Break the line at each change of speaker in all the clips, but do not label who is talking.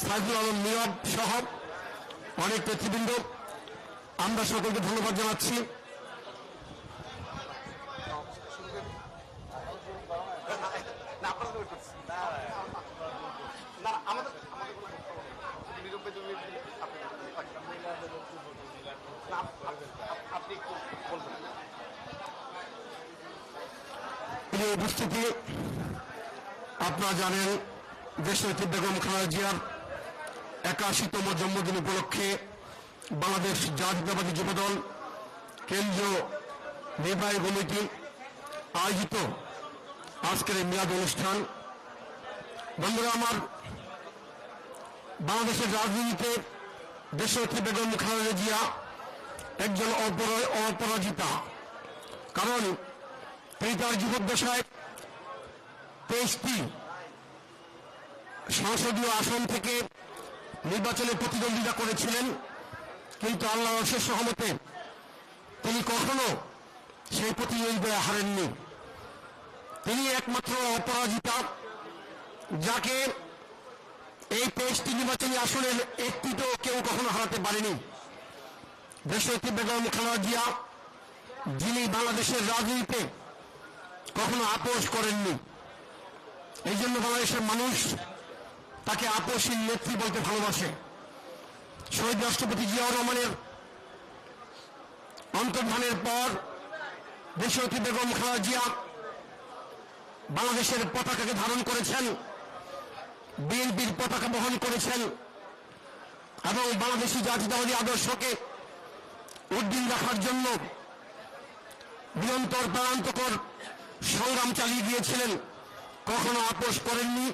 সাইফুল আলম, নীরব সহ অনেক নেতৃবৃন্দ। আমরা সকলকে ধন্যবাদ জানাচ্ছি। উপস্থিতি, আপনারা জানেন, দেশনেত্রী বেগম খালেদা জিয়ার একাশিতম জন্মদিন উপলক্ষে বাংলাদেশ জাতীয়তাবাদী যুবদল কেন্দ্রীয় নির্বাহী কমিটি আয়োজিত আজকের এই মেয়াদ অনুষ্ঠান। বন্ধুরা, আমার বাংলাদেশের রাজনীতিতে দেশনেত্রী বেগম খালেদা জিয়া একজন অপরা- অপরাজিতা। কারণ তিনি তার জীবদ্দশায় তেইশটি সংসদীয় আসন থেকে নির্বাচনে প্রতিদ্বন্দ্বিতা করেছিলেন, কিন্তু আল্লাহ অশেষ সহমতে তিনি কখনো সেই প্রতিদ্বন্দ্বিতায় হারেননি। তিনি একমাত্র অপরাজিতা, যাকে এই তেইশটি নির্বাচনী আসনের একটিতেও কেউ কখনো হারাতে পারেনি। দেশনেত্রী বেগম খালেদা জিয়া, যিনি বাংলাদেশের রাজনীতিতে কখনো আপোষ করেননি। এই জন্য বাংলাদেশের মানুষ তাকে আপোষহীন নেত্রী বলতে ভালোবাসে। শহীদ রাষ্ট্রপতি জিয়াউর রহমানের অন্তর্ধানের পর দেশনেত্রী বেগম খালেদা জিয়া বাংলাদেশের পতাকাকে ধারণ করেছেন, বিএনপির পতাকা বহন করেছেন এবং বাংলাদেশি জাতীয়তাবাদী আদর্শকে উদ্দিন রাখার জন্য নিরন্তর প্রাণান্তকর সংগ্রাম চালিয়ে গিয়েছিলেন, কখনো আপোষ করেননি।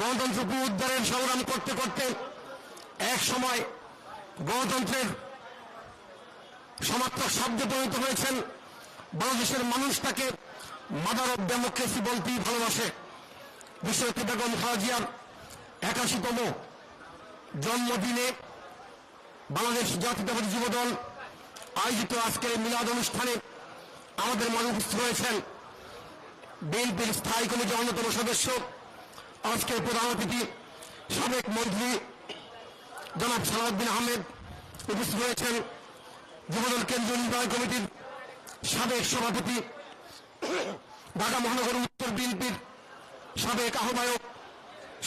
গণতন্ত্র পুনরুদ্ধারের সংগ্রাম করতে করতে এক সময় গণতন্ত্রের সমাত্মক শব্দে পরিণত হয়েছেন। বাংলাদেশের মানুষ তাকে মাদার অব ডেমোক্রেসি বলতেই ভালোবাসে। বিশ্বনেত্রী বেগম খালেদা জিয়ার একাশিতম জন্মদিনে বাংলাদেশ জাতীয়তাবাদী যুবদল আয়োজিত আজকের মিলাদ অনুষ্ঠানে আমাদের উপস্থিত হয়েছেন বিএনপির স্থায়ী কমিটির অন্যতম সদস্য আজকের প্রধান অতিথি, সাবেক মন্ত্রী জনাব সালাউদ্দিন আহমেদ উপস্থিত হয়েছেন যুবদল কেন্দ্রীয় নির্বাহী কমিটির সাবেক সভাপতি, ঢাকা মহানগর উত্তর বিএনপির সাবেক আহ্বায়ক,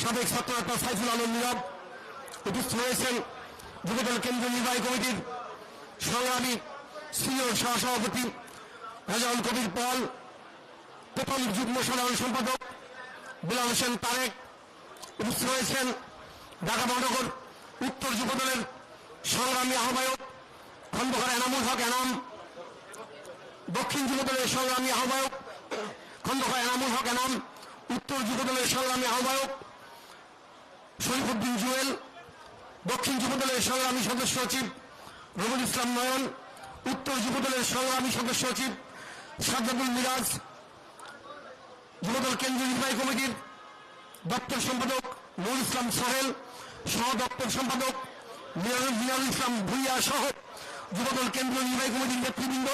সাবেক ছাত্রনেতা সাইফুল আলম নীরব উপস্থিত হয়েছেন যুবদল কেন্দ্রীয় নির্বাহী কমিটির সংগ্রামী সিনিয়র সহসভাপতি রেজাউল কবির পল প্রথম যুগ্ম সাধারণ সম্পাদক বিলাল হোসেন তারেক উপস্থিত হয়েছেন ঢাকা মহানগর উত্তর যুবদলের সংগ্রামী আহ্বায়ক খন্দকার এনামুল হক এনাম, দক্ষিণ যুবদলের সংগ্রামী আহ্বায়ক খন্দকার এনামুল হক এনাম, উত্তর যুবদলের সংগ্রামী আহ্বায়ক শরীফুদ্দিন জুয়েল, দক্ষিণ যুবদলের সংগ্রামী সদস্য সচিব রবুল ইসলাম নয়ন, উত্তর যুবদলের সংগ্রামী সদস্য সচিব সাজ্জাদুল মিরাজ যুবদল কেন্দ্রীয় নির্বাহী কমিটির দপ্তর সম্পাদক নুর ইসলাম সোহেল, সহ দপ্তর সম্পাদক মিনারুল ইসলাম ভুইয়া সহ যুবদল কেন্দ্রীয় নির্বাহী কমিটির নেতৃবৃন্দ,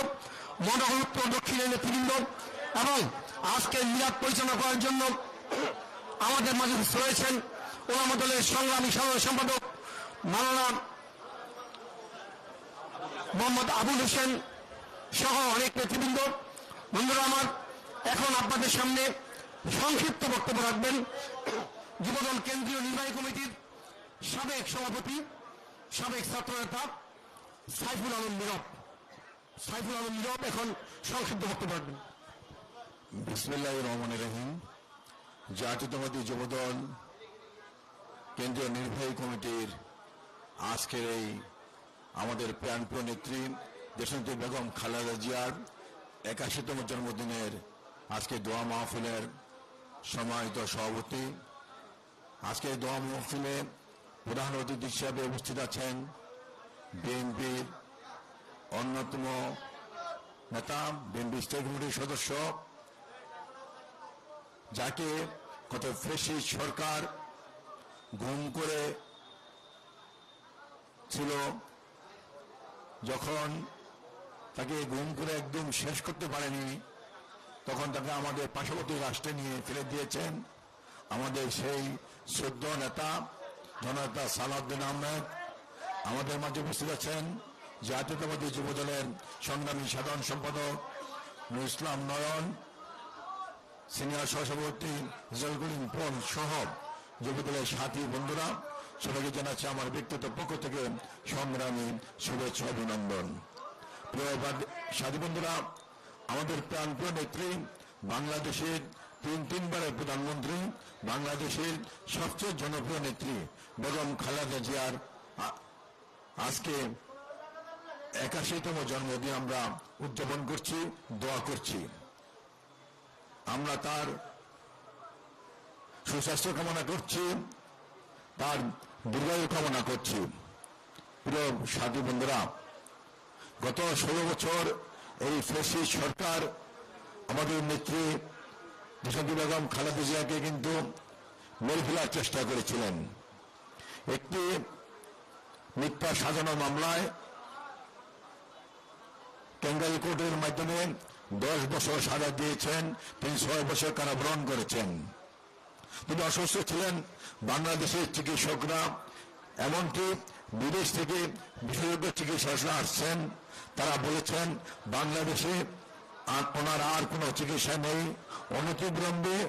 মনোহর উত্তর দক্ষিণের নেতৃবৃন্দ এবং আজকে মিরাদ পরিচালনা করার জন্য আমাদের মাঝে রয়েছেন ওলামা দলের সংগ্রামী সাধারণ সম্পাদক মাওলানা মোহাম্মদ আবুল হোসেন সহ অনেক নেতৃবৃন্দ। বন্ধুরা আমার এখন আপনাদের সামনে সংক্ষিপ্ত বক্তব্য রাখবেন। যুবদল কেন্দ্রীয় নির্বাহী কমিটির সাবেক সভাপতি, সাবেক ছাত্রনেতা সাইফুল আলম নীরব। সাইফুল আলম নীরব, এখন সংক্ষিপ্ত বক্তব্য রাখবেন।
বিসমিল্লাহ রহমান রহিম। জাতীয়তাবাদী যুবদল কেন্দ্রীয় নির্বাহী কমিটির আজকের এই আমাদের প্রাণপ্রিয় নেত্রী দেশনেত্রী বেগম খালেদা জিয়ার একাশিতম জন্মদিনের আজকে দোয়া মাহফিলের সম্মানিত সভাপতি। আজকে দোয়া মাহফিলে প্রধান অতিথি হিসাবে উপস্থিত আছেন বিএনপির অন্যতম নেতা, বিএনপি স্টেট কমিটির সদস্য, যাকে কত ফেসি সরকার গুম করে ছিল যখন তাকে গুম করে একদম শেষ করতে পারেনি। তখন তাকে আমাদের পার্শ্ববর্তী রাষ্ট্রে নিয়ে ফেলে দিয়েছেন। আমাদের সেই শ্রদ্ধ নেতা জনতা সালাউদ্দিন আহমেদ, আমাদের মাঝে উপস্থিত আছেন জাতীয়তাবাদী যুব দলের সংগ্রামী সাধারণ সম্পাদক ইসলাম নয়ন, সিনিয়র সহসভাপতি জলগুলিন পল সহ যুবদলের সাথী বন্ধুরা, সবাইকে জানাচ্ছে আমার ব্যক্তিগত পক্ষ থেকে সংগ্রামী শুভেচ্ছা অভিনন্দন। প্রিয় সাথী বন্ধুরা আমাদের প্রাণপ্রিয় নেত্রী, বাংলাদেশের তিন, তিনবারের প্রধানমন্ত্রী, বাংলাদেশের সবচেয়ে জনপ্রিয় নেত্রী, বেগম খালেদা জিয়ার আজকে একাশিতম জন্মদিন আমরা উদযাপন করছি, দোয়া করছি। আমরা তার সুস্বাস্থ্য কামনা করছি, তার দীর্ঘায়ু কামনা করছি। প্রিয় সাথী বন্ধুরা, গত ষোলো বছর এই ফেসি সরকার আমাদের নেত্রী দেশান্তি বেগম খালেদা জিয়াকে কিন্তু মেরে ফেলার চেষ্টা করেছিলেন। একটি মিথ্যা সাজানো মামলায় কেঙ্গারি কোর্টের মাধ্যমে দশ বছর সাজা দিয়েছেন, তিনি ছয় বছর কারাবরণ করেছেন। তিনি অসুস্থ ছিলেন, বাংলাদেশের চিকিৎসকরা, এমনকি বিদেশ থেকে বিশেষজ্ঞ চিকিৎসকরা আসছেন। তারা বলেছেন, বাংলাদেশে আর ওনার আর কোনো চিকিৎসা নেই। অনতিবিলম্বে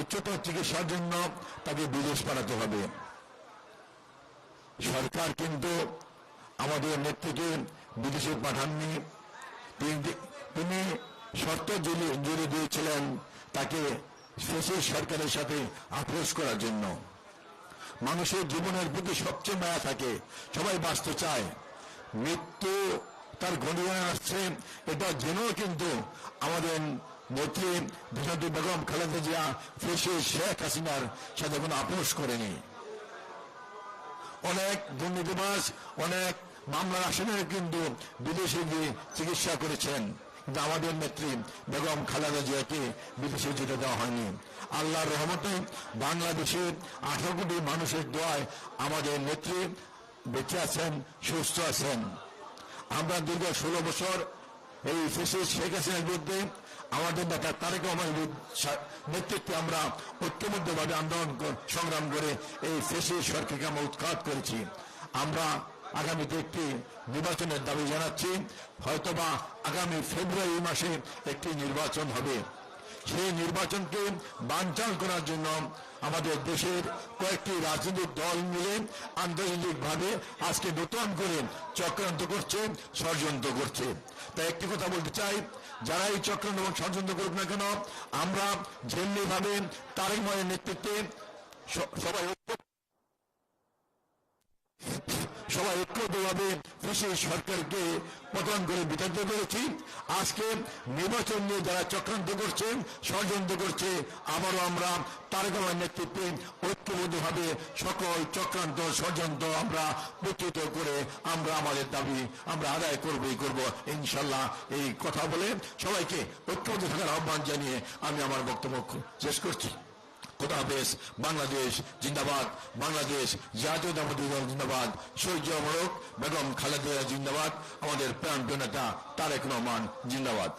উচ্চতর চিকিৎসার জন্য তাকে বিদেশ পাঠাতে হবে। সরকার কিন্তু আমাদের নেত্রীকে বিদেশে পাঠাননি। তিনি- শর্ত জুড়ে দিয়েছিলেন তাকে শেষের সরকারের সাথে আক্রোশ করার জন্য। মানুষের জীবনের প্রতি সবচেয়ে মায়া থাকে। সবাই বাঁচতে চায়। মৃত্যু তার ঘনিয়ে আসছে। এটা জেনেও কিন্তু আমাদের নেত্রী দেশান্তি বেগম, খালেদা জিয়া, ফেসে শেখ হাসিনার সাথে কোনো আপোষ করেনি। অনেক দুর্নীতিবাজ, অনেক মামলার আসামিরা কিন্তু বিদেশে গিয়ে চিকিৎসা করেছেন। কিন্তু আমাদের নেত্রী বেগম, খালেদা জিয়াকে বিদেশে যেতে দেওয়া হয়নি। আল্লাহর রহমতে বাংলাদেশের আঠারো কোটি মানুষের দোয়ায় আমাদের নেত্রী বেঁচে আছেন, সুস্থ আছেন। আমরা দীর্ঘ ষোলো বছর এই ফেসিস শেখ হাসিনার বিরুদ্ধে, আমাদের নেতা তারেক রহমানের নেতৃত্বে আমরা ঐক্যবদ্ধভাবে আন্দোলন সংগ্রাম করে এই ফেসিস সরকারকে আমরা উৎখাত করেছি। আমরা আগামীতে একটি নির্বাচনের দাবি জানাচ্ছি, হয়তোবা আগামী ফেব্রুয়ারি মাসে একটি নির্বাচন হবে। সেই নির্বাচনকে বানচাল করার জন্য আমাদের দেশের কয়েকটি রাজনৈতিক দল মিলে আন্তর্জাতিকভাবে আজকে নতুন করে চক্রান্ত করছে, ষড়যন্ত্র করছে। তাই একটি কথা বলতে চাই, যারা এই চক্রান্ত এবং ষড়যন্ত্র করুক না কেন, আমরা যেমনিভাবে তারেক মায়ের নেতৃত্বে সবাই সবাই ঐক্যবদ্ধভাবে কৃষি সরকারকে পতন করে বিতাড়িত করেছি। আজকে নির্বাচন নিয়ে যারা চক্রান্ত করছেন ষড়যন্ত্র করছে, আবারও আমরা তারেকামার নেতৃত্বে ঐক্যবদ্ধভাবে সকল চক্রান্ত, ষড়যন্ত্র আমরা প্রতিহত করে আমরা আমাদের দাবি আমরা আদায় করবই করব, ইনশাল্লাহ এই কথা বলে সবাইকে ঐক্যবদ্ধ থাকার আহ্বান জানিয়ে আমি আমার বক্তব্য শেষ করছি। খোদা হাফেজ বাংলাদেশ জিন্দাবাদ, বাংলাদেশ জাতীয়তাবাদী দল জিন্দাবাদ। সূর্য অমরক বেগম খালেদা জিন্দাবাদ, আমাদের প্রাণ নেতা তারেক রহমান জিন্দাবাদ।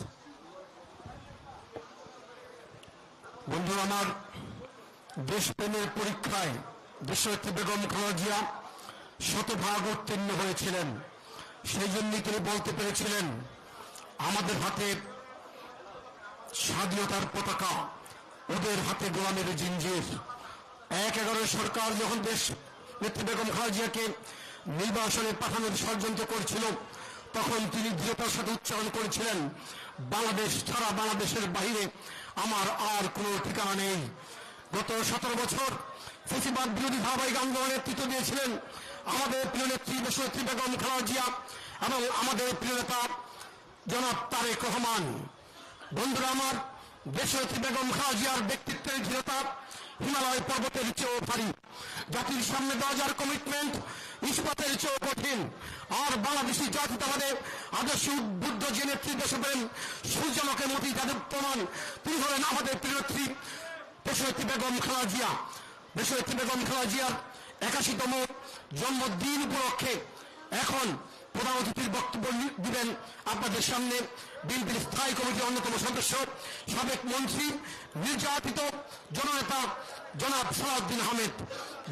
বন্ধু, আমার দেশপ্রেমের পরীক্ষায় দেশনেত্রী বেগম খালেদা জিয়া শতভাগ উত্তীর্ণ হয়েছিলেন। সেই জন্যই তিনি বলতে পেরেছিলেন, আমাদের হাতে স্বাধীনতার পতাকা ওদের হাতে গোলামের জিঞ্জির। এক এগারো সরকার যখন দেশ নেত্রী বেগম খালেদা জিয়াকে নির্বাসনে পাঠানোর ষড়যন্ত্র করছিল, তখন তিনি দৃঢ়তার সাথে উচ্চারণ করেছিলেন, বাংলাদেশ ছাড়া বাংলাদেশের বাইরে আমার আর কোনো ঠিকানা নেই। গত সতেরো বছর ফেসিবাদ বিরোধী ধারাবাহিক আন্দোলনের নেতৃত্ব দিয়েছিলেন আমাদের প্রিয় নেত্রী দেশনেত্রী বেগম খালাজিয়া এবং আমাদের প্রিয় নেতা জনাব তারেক রহমান। বন্ধুরা আমার দেশনেত্রী বেগম খাজিয়ার ব্যক্তিত্বের দৃঢ়তা হিমালয় পর্বতের চেয়েও ভারী। জাতির সামনে দেওয়া কমিটমেন্ট ইস্পাতের চেয়েও কঠিন। আর বাংলাদেশি জাতীয়তাবাদে আদর্শ উদ্বুদ্ধ যে নেত্রী দেশপ্রেম সূর্যমকের মতি যাদের প্রমাণ তিনি হলেন আমাদের প্রিয়নেত্রী দেশনেত্রী বেগম খালাজিয়া। দেশনেত্রী বেগম খালাজিয়ার একাশিতম জন্মদিন উপলক্ষে এখন প্রধান অতিথির বক্তব্য দিবেন আপনাদের সামনে বিএনপির স্থায়ী কমিটির অন্যতম সদস্য, সাবেক মন্ত্রী, নির্যাতিত জননেতা জনাব সালাউদ্দিন আহমেদ।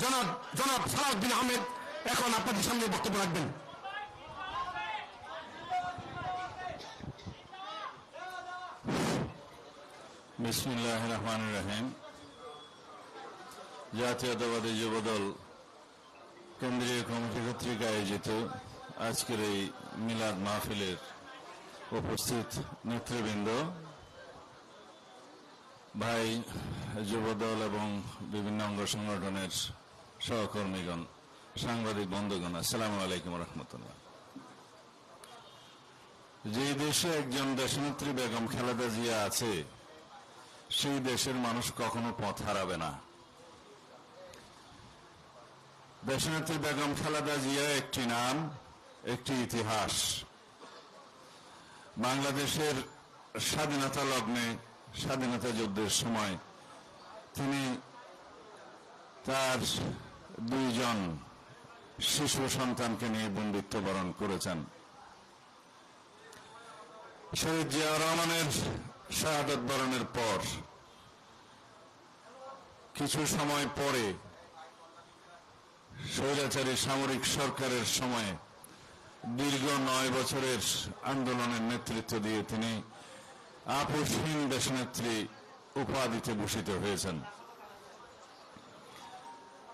জনাব জনাব সালাউদ্দিন আহমেদ, এখন আপনাদের সামনে বক্তব্য রাখবেন।
বিসমিল্লাহ রহমান রহিম। জাতীয়তাবাদী যুবদল কেন্দ্রীয় কমিটি কর্তৃক আয়োজিত আজকের এই মিলাদ মাহফিলের উপস্থিত নেতৃবৃন্দ, ভাই, যুবদল এবং বিভিন্ন অঙ্গ সংগঠনের সহকর্মীগণ, সাংবাদিক বন্ধুগণ, আসসালামু আলাইকুম রহমতুল্লাহ। যে দেশে একজন দেশনেত্রী বেগম খেলাদা জিয়া আছে, সেই দেশের মানুষ কখনো পথ হারাবে না। দেশনেত্রী বেগম খালেদা জিয়া একটি নাম একটি ইতিহাস। বাংলাদেশের স্বাধীনতা লগ্নে, স্বাধীনতা যুদ্ধের সময় তিনি তার দুইজন শিশু সন্তানকে নিয়ে বন্দিত্ব বরণ করেছেন। শহীদ জিয়া রহমানের শাহাদত বরণের পর কিছু সময় পরে স্বৈরাচারী সামরিক সরকারের সময়ে দীর্ঘ নয় বছরের আন্দোলনের নেতৃত্ব দিয়ে তিনি আপোষহীন দেশনেত্রী উপাধিতে ভূষিত হয়েছেন।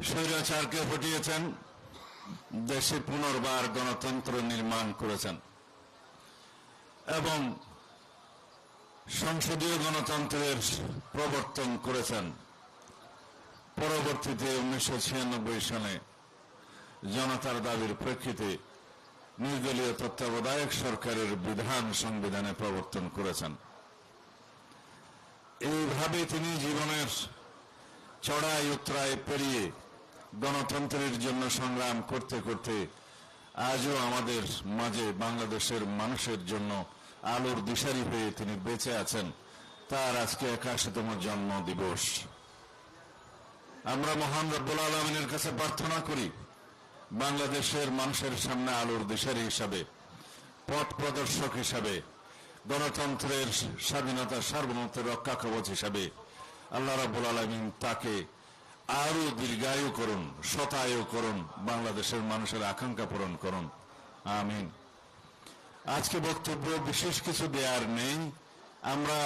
স্বৈরাচারকে হটিয়েছেন, দেশে পুনর্বার গণতন্ত্র নির্মাণ করেছেন এবং সংসদীয় গণতন্ত্রের প্রবর্তন করেছেন। পরবর্তীতে উনিশশো ছিয়ানব্বই সালে জনতার দাবির প্রেক্ষিতে নির্দলীয় তত্ত্বাবধায়ক সরকারের বিধান সংবিধানে প্রবর্তন করেছেন। এইভাবে তিনি জীবনের চড়াই উত্তরায় পেরিয়ে গণতন্ত্রের জন্য সংগ্রাম করতে করতে আজও আমাদের মাঝে বাংলাদেশের মানুষের জন্য আলোর দিশারি হয়ে তিনি বেঁচে আছেন। তার আজকে একাশিতম জন্ম দিবস আমরা মহান রব্বুল আলমিনের কাছে প্রার্থনা করি বাংলাদেশের মানুষের সামনে আলোর দিশারি হিসাবে, পথ প্রদর্শক হিসাবে, গণতন্ত্রের স্বাধীনতা, সার্বভৌমত্বের রক্ষা কবচ হিসাবে আল্লাহ রাব্বুল আলমিন তাকে আরও দীর্ঘায়ু করুন, শতায়ু করুন, বাংলাদেশের মানুষের আকাঙ্ক্ষা পূরণ করুন। আমিন। আজকে বক্তব্য বিশেষ কিছু দেয়ার নেই। আমরা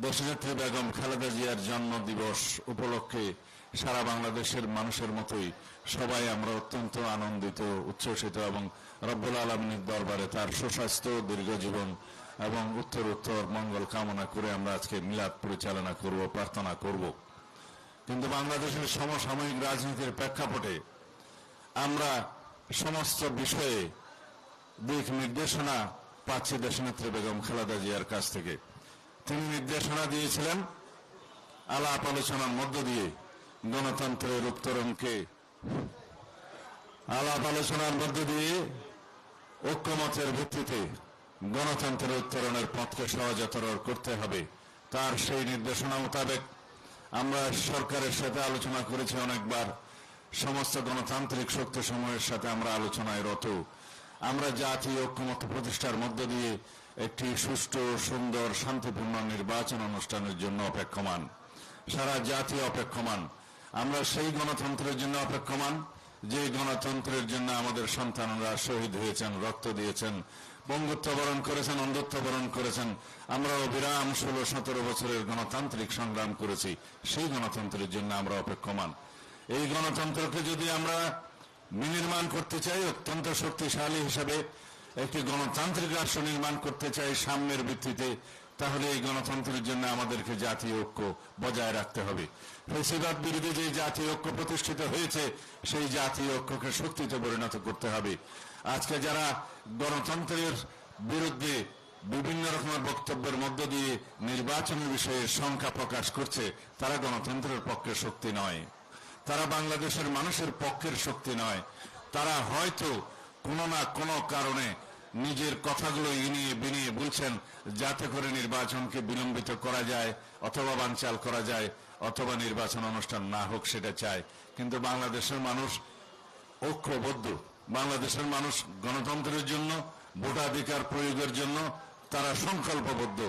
দেশনেত্রী বেগম খালেদা জিয়ার জন্ম দিবস উপলক্ষে সারা বাংলাদেশের মানুষের মতোই সবাই আমরা অত্যন্ত আনন্দিত, উচ্ছ্বসিত এবং রব্বুল আলমিনের দরবারে তার সুস্বাস্থ্য দীর্ঘ জীবন এবং উত্তর উত্তর মঙ্গল কামনা করে আমরা আজকে মিলাদ পরিচালনা করব, প্রার্থনা করব। কিন্তু বাংলাদেশের সমসাময়িক রাজনীতির প্রেক্ষাপটে আমরা সমস্ত বিষয়ে দিক নির্দেশনা পাচ্ছি দেশনেত্রী বেগম খালেদা জিয়ার কাছ থেকে। তিনি নির্দেশনা দিয়েছিলেন আলাপ আলোচনার মধ্য দিয়ে গণতন্ত্রের উত্তরণকে আলাপ আলোচনার মধ্য দিয়ে ঐক্যমতের ভিত্তিতে গণতন্ত্রের উত্তরণের পথকে সহজতর করতে হবে। তার সেই নির্দেশনা মোতাবেক আমরা সরকারের সাথে আলোচনা করেছি অনেকবার। সমস্ত গণতান্ত্রিক শক্তি সমূহের সাথে আমরা আলোচনায় রত। আমরা জাতীয় ঐক্যমত প্রতিষ্ঠার মধ্য দিয়ে একটি সুষ্ঠু, সুন্দর, শান্তিপূর্ণ নির্বাচন অনুষ্ঠানের জন্য অপেক্ষমান। সারা জাতি অপেক্ষমান। আমরা সেই গণতন্ত্রের জন্য অপেক্ষমান যে গণতন্ত্রের জন্য আমাদের সন্তানরা শহীদ হয়েছেন, রক্ত দিয়েছেন, বঙ্গুত্ব বরণ করেছেন, অন্ধত্ব বরণ করেছেন আমরা অবিরাম ষোলো সতেরো বছরের গণতান্ত্রিক সংগ্রাম করেছি, সেই গণতন্ত্রের জন্য আমরা অপেক্ষমান। এই গণতন্ত্রকে যদি আমরা বিনির্মাণ করতে চাই, অত্যন্ত শক্তিশালী হিসাবে, একটি গণতান্ত্রিক রাষ্ট্র নির্মাণ করতে চাই, সাম্যের ভিত্তিতে তাহলে এই গণতন্ত্রের জন্য আমাদেরকে জাতীয় ঐক্য বজায় রাখতে হবে। ফেসিবাদ বিরোধী যে জাতীয় ঐক্য প্রতিষ্ঠিত হয়েছে, সেই জাতীয় ঐক্যকে শক্তিতে পরিণত করতে হবে। আজকে যারা গণতন্ত্রের বিরুদ্ধে বিভিন্ন রকমের বক্তব্যের মধ্য দিয়ে নির্বাচনের বিষয়ে সংখ্যা প্রকাশ করছে, তারা গণতন্ত্রের পক্ষে শক্তি নয়। তারা বাংলাদেশের মানুষের পক্ষের শক্তি নয়। তারা হয়তো কোনো না কোনো কারণে নিজের কথাগুলো ইনিয়ে বিনিয়ে বলছেন, যাতে করে নির্বাচনকে বিলম্বিত করা যায় অথবা বানচাল করা যায় অথবা নির্বাচন অনুষ্ঠান না হোক সেটা চায়। কিন্তু বাংলাদেশের মানুষ ঐক্যবদ্ধ। বাংলাদেশের মানুষ গণতন্ত্রের জন্য, ভোটাধিকার প্রয়োগের জন্য তারা সংকল্পবদ্ধ।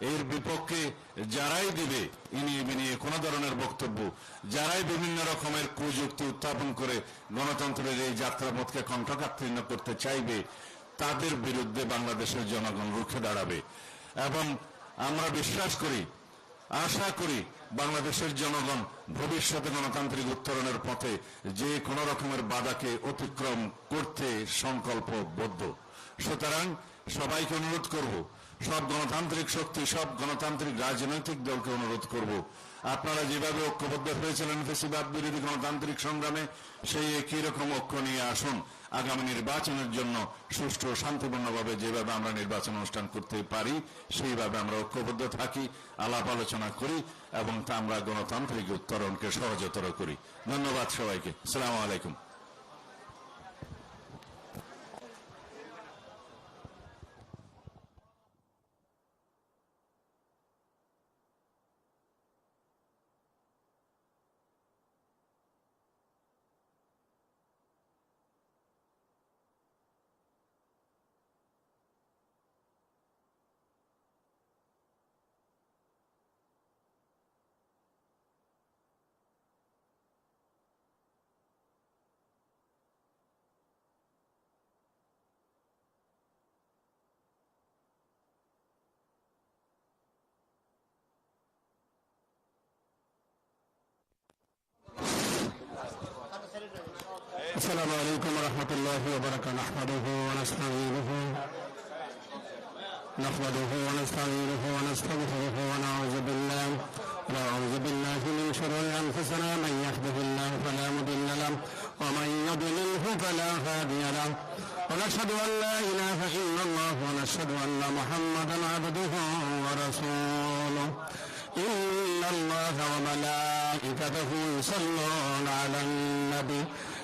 এর বিপক্ষে যারাই দিবে, ইনিয়ে বিনিয়ে কোন ধরনের বক্তব্য, যারাই বিভিন্ন রকমের কুযুক্তি উত্থাপন করে গণতন্ত্রের এই যাত্রাপথকে কণ্ঠকাত্তীর্ণ করতে চাইবে তাদের বিরুদ্ধে বাংলাদেশের জনগণ রুখে দাঁড়াবে। এবং আমরা বিশ্বাস করি, আশা করি বাংলাদেশের জনগণ ভবিষ্যতে গণতান্ত্রিক উত্তরণের পথে যে কোনো রকমের বাধাকে অতিক্রম করতে সংকল্পবদ্ধ। সুতরাং সবাইকে অনুরোধ করব, সব গণতান্ত্রিক শক্তি, সব গণতান্ত্রিক রাজনৈতিক দলকে অনুরোধ করব। আপনারা যেভাবে ঐক্যবদ্ধ হয়েছিলেন ফেসিবাদ বিরোধী গণতান্ত্রিক সংগ্রামে, সেই একই রকম ঐক্য নিয়ে আসুন। আগামী নির্বাচনের জন্য সুষ্ঠু শান্তিপূর্ণভাবে যেভাবে আমরা নির্বাচন অনুষ্ঠান করতে পারি, সেইভাবে আমরা ঐক্যবদ্ধ থাকি, আলাপ আলোচনা করি এবং তা আমরা গণতান্ত্রিক উত্তরণকে সহজতর করি। ধন্যবাদ সবাইকে। সালাম আলাইকুম।
السلام عليكم ورحمة الله وبركاته. نحمده ونستعينه. نحمده ونستعينه ونستغفره ونعوذ بالله. ونعوذ بالله من شرور أنفسنا. من يهده الله فلا مضل له ومن يضلله فلا هادي له. ونشهد أن لا إله إلا الله ونشهد أن محمدا عبده ورسوله. إن الله وملائكته يصلون على النبي.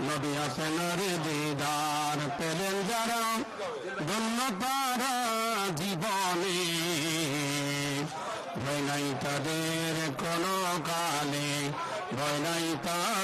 নবী আসেনার দিদার, পেলেন যারা ধন্য তারা জীবনে। ভয় নাই তাদের কোনো কালে, ভয় নাই তাদের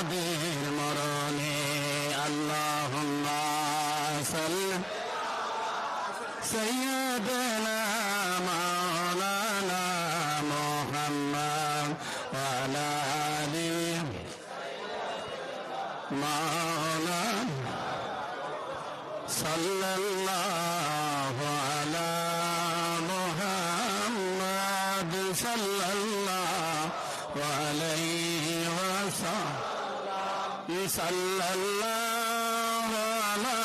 عليه وسلم صلى الله على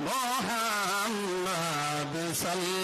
محمد صلى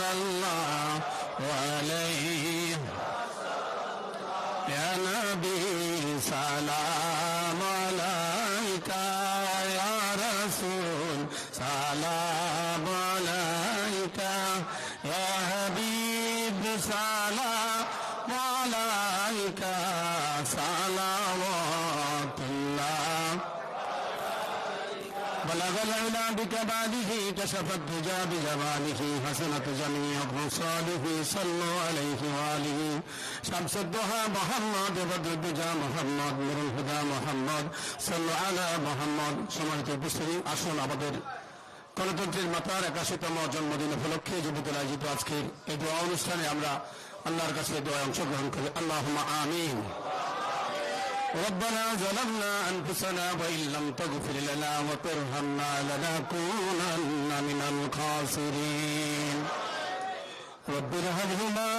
بكماله كشف الدجى بجماله حسنت جميع خصاله صلوا عليه وآله شمس الضحى محمد بدر الدجى محمد نور الهدى محمد صلوا على محمد সম্মানিত উপস্থিতি আসুন আমাদের গণতন্ত্রের মাতার একাশিতম জন্মদিন উপলক্ষে যুবদল আয়োজিত আজকের এই দোয়া অনুষ্ঠানে আমরা আল্লাহর কাছে দোয়া অংশগ্রহণ করি আল্লাহ আমিন ربنا ظلمنا أنفسنا وإن لم تغفر لنا وترحمنا لنكونن من الخاسرين. رب ارحمهما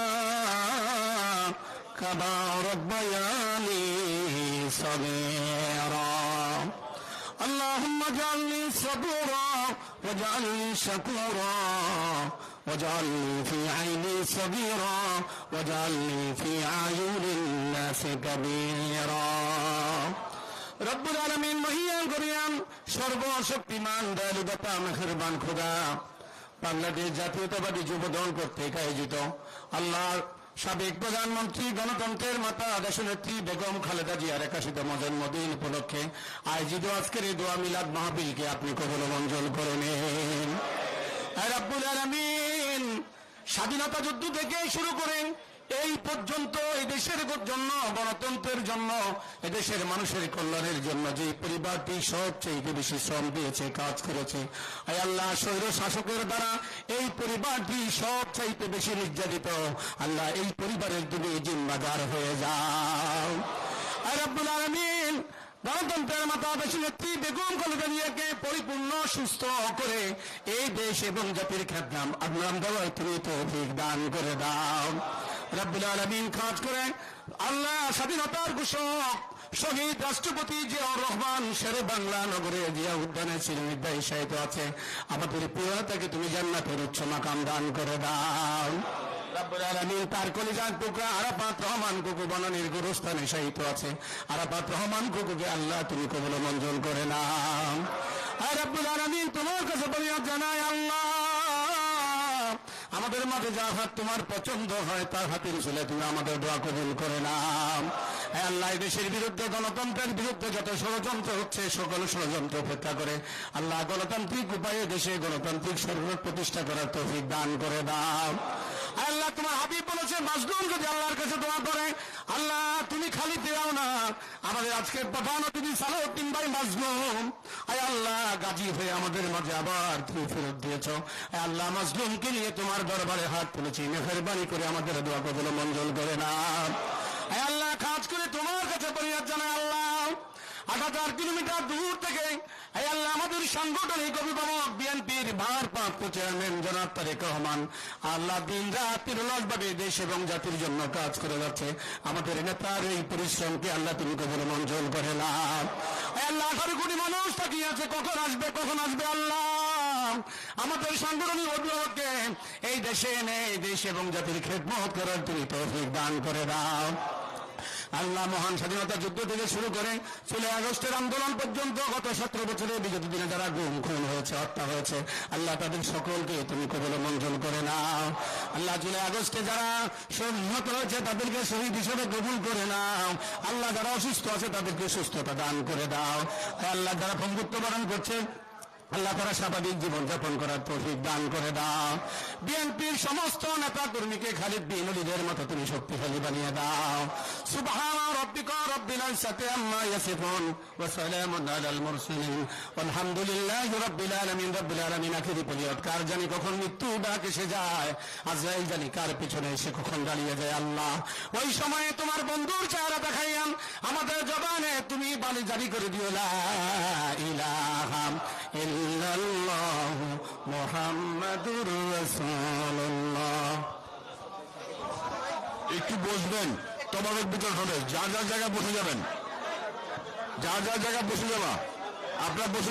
كما ربياني صغيرا. اللهم اجعلني صبورا واجعلني شكورا. واجعلني في عيني صغيرا واجعلني في أعين الناس كبيرا রব্বুল আলমিন মহিয়ান করিয়ান সর্বশক্তিমান দয়ালুদাতা মেহরবান খোদা বাংলাদেশ জাতীয়তাবাদী যুব দল কর্তৃক আয়োজিত আল্লাহর সাবেক প্রধানমন্ত্রী গণতন্ত্রের মাতা দেশনেত্রী বেগম খালেদা জিয়ার একাশিতম জন্মদিন উপলক্ষে আয়োজিত আজকের এই দোয়া মিলাদ মাহবিলকে আপনি কবল মঞ্জুর করে নিন আর রাব্বুল আলামিন স্বাধীনতা যুদ্ধ থেকে শুরু করেন এই পর্যন্ত এই দেশের জন্য, গণতন্ত্রের জন্য এদেশের মানুষের কল্যাণের জন্য যে পরিবারটি সবচেয়ে বেশি শ্রম দিয়েছে, কাজ করেছে আল্লাহ, স্বৈর শাসকের দ্বারা এই পরিবারটি সবচাইতে বেশি নির্যাতিত। আল্লাহ, এই পরিবারের তুমি জিম্মাদার হয়ে যাও। আয় রব্বুল আলামিন গণতন্ত্রের মাতা দেশ নেত্রী বেগম জিয়াকে পরিপূর্ণ সুস্থ করে এই দেশ এবং জাতির খ্যাতনাম আগ্রাম দেওয়ার তুমি তৌফিক দান করে দাও। রব্বুল আলমিন খাজ করে আল্লাহ স্বাধীনতার ঘোষক, শহীদ রাষ্ট্রপতি জিয়াউর রহমান, শেরে বাংলা নগরে জিয়া উদ্যানে সাহিত্য আছে আমাদের প্রিয় তাকে তুমি জান্নাতের উচ্চ মাকাম দান করে দাও। তার কলিজার টুকরা রহমান কুকু গুরুস্থানে আছে রহমান কুকুকে আল্লাহ তুমি মঞ্জুর করে তোমার কাছে জানায় আল্লাহ। আমাদের মাঝে যা হাত তোমার পছন্দ হয়, তার হাতের ছেলে তুমি আমাদের দোয়া কবুল করে নাম আল্লাহ দেশের বিরুদ্ধে গণতন্ত্রের বিরুদ্ধে যত ষড়যন্ত্র হচ্ছে, সকল ষড়যন্ত্র উপেক্ষা করে আল্লাহ গণতান্ত্রিক উপায়ে দেশে গণতান্ত্রিক সরকার প্রতিষ্ঠা করার তৌফিক দান করে দাও। আল্লাহ তোমার হাবিব বলেছে, মাজলুম যদি আল্লাহর কাছে দোয়া করে, আল্লাহ তুমি খালি দেও না। আমাদের আজকের প্রধান অতিথি সালাউদ্দিন ভাই মাজলুম। আয় আল্লাহ, গাজী হয়ে আমাদের মাঝে আবার তুমি ফেরত দিয়েছ। আল্লাহ, মাজলুমকে নিয়ে তোমার দরবারে হাত তুলেছি। মেহরবানি করে আমাদের দোয়া কবল মঞ্জুর করে না আয় আল্লাহ, কাজ করে তোমার কাছে পরিহার জানায় আল্লাহ। কিলোমিটার দূর থেকে বিএনপির চেয়ারম্যান জনাব তারেক রহমান, আল্লাহ দিন দেশ এবং জাতির জন্য কাজ করে যাচ্ছে। আমাদের নেতার এই পরিশ্রমকে আল্লাহ তুমি কবল মঞ্জুর করে আঠারো কোটি মানুষ তাকিয়ে আছে, কখন আসবে কখন আসবে আল্লাহ? আমাদের সাংগঠনিক অভিভাবককে এই দেশে এনে, এই দেশ এবং জাতির খেদমত করার তুমি তৌফিক দান করে দাও। আল্লাহ মহান স্বাধীনতা যুদ্ধ থেকে শুরু করে জুলাই আগস্টের আন্দোলন পর্যন্ত গত সতেরো বছরের বিগত দিনে যারা গুম, খুন হয়েছে, হত্যা হয়েছে, আল্লাহ তাদের সকলকে তুমি কবল মঞ্জুর করে নাও। আল্লাহ জুলাই আগস্টে যারা নিহত হয়েছে তাদেরকে শহীদ হিসেবে কবুল করে নাও। আল্লাহ যারা অসুস্থ আছে, তাদেরকে সুস্থতা দান করে দাও। আল্লাহ যারা বন্ধুত্ব বরণ করছে আল্লাহ তারা স্বাভাবিক জীবন যাপন করার তৌফিক দান করে দাও। বিএনপির সমস্ত নেতা কর্মীকে খালিদ বিন ওলিদের মতো তুমি শক্তিশালী বানিয়ে দাও। সুবহান রব্বিল ইজ্জাতি আম্মা ইয়াসিফুন ওয়া সালামুন আলাল মুরসালিন। আলহামদুলিল্লাহি রাব্বিল আলামিন রাব্বিল আলামিন কার জানি কখন মৃত্যু ডাক এসে যায়, আজরাইল জানি কার পিছনে এসে কখন দাঁড়িয়ে যায় আল্লাহ। ওই সময়ে তোমার বন্ধুর চেহারা দেখাইয়াম, আমাদের জবানে তুমি বাণী জারি করে দিও, লা ইলাহা ইল্লাল্লাহ রাসূলুল্লাহ।
একটু বসবেন তোমাদের ভিতর হবে। যা যা জায়গা বসে যাবেন। যা যা জায়গা বসে যাবা। আপনার বসে